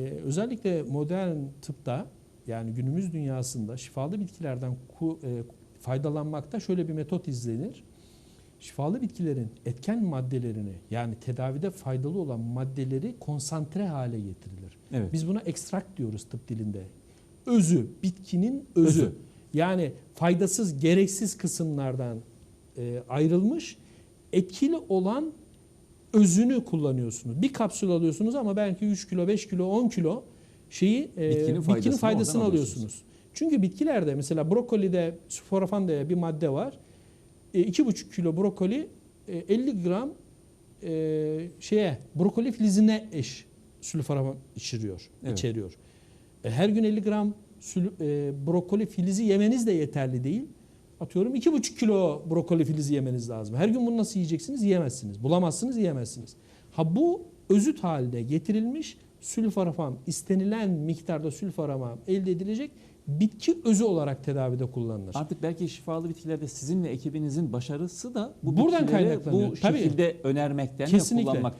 Ee, özellikle modern tıpta yani günümüz dünyasında şifalı bitkilerden e, faydalanmakta şöyle bir metot izlenir. Şifalı bitkilerin etken maddelerini yani tedavide faydalı olan maddeleri konsantre hale getirilir. Evet. Biz buna ekstrakt diyoruz tıp dilinde. Özü, bitkinin özü. Özü. Yani faydasız, gereksiz kısımlardan e, ayrılmış, etkili olan özünü kullanıyorsunuz. Bir kapsül alıyorsunuz ama belki 3 kilo, 5 kilo, 10 kilo şeyi e, Bitkinin bitkinin faydasını faydasını, oradan alıyorsunuz. Çünkü bitkilerde mesela brokolide sulforafan diye bir madde var. E, 2,5 kilo brokoli e, 50 gram e, şeye brokoli filizine eş sülforafan içeriyor, Evet. içeriyor. E, her gün 50 gram sül- e, brokoli filizi yemeniz de yeterli değil. Atıyorum 2,5 kilo brokoli filizi yemeniz lazım. Her gün bunu nasıl yiyeceksiniz? Yiyemezsiniz. Bulamazsınız, yiyemezsiniz. Ha bu özüt haline getirilmiş sülforafan, istenilen miktarda sülforafan elde edilecek bitki özü olarak tedavide kullanılır. Artık belki şifalı bitkilerde sizin ve ekibinizin başarısı da bu Buradan kaynaklanıyor. bu Tabii. şekilde önermekten ve Kesinlikle. kullanmaktan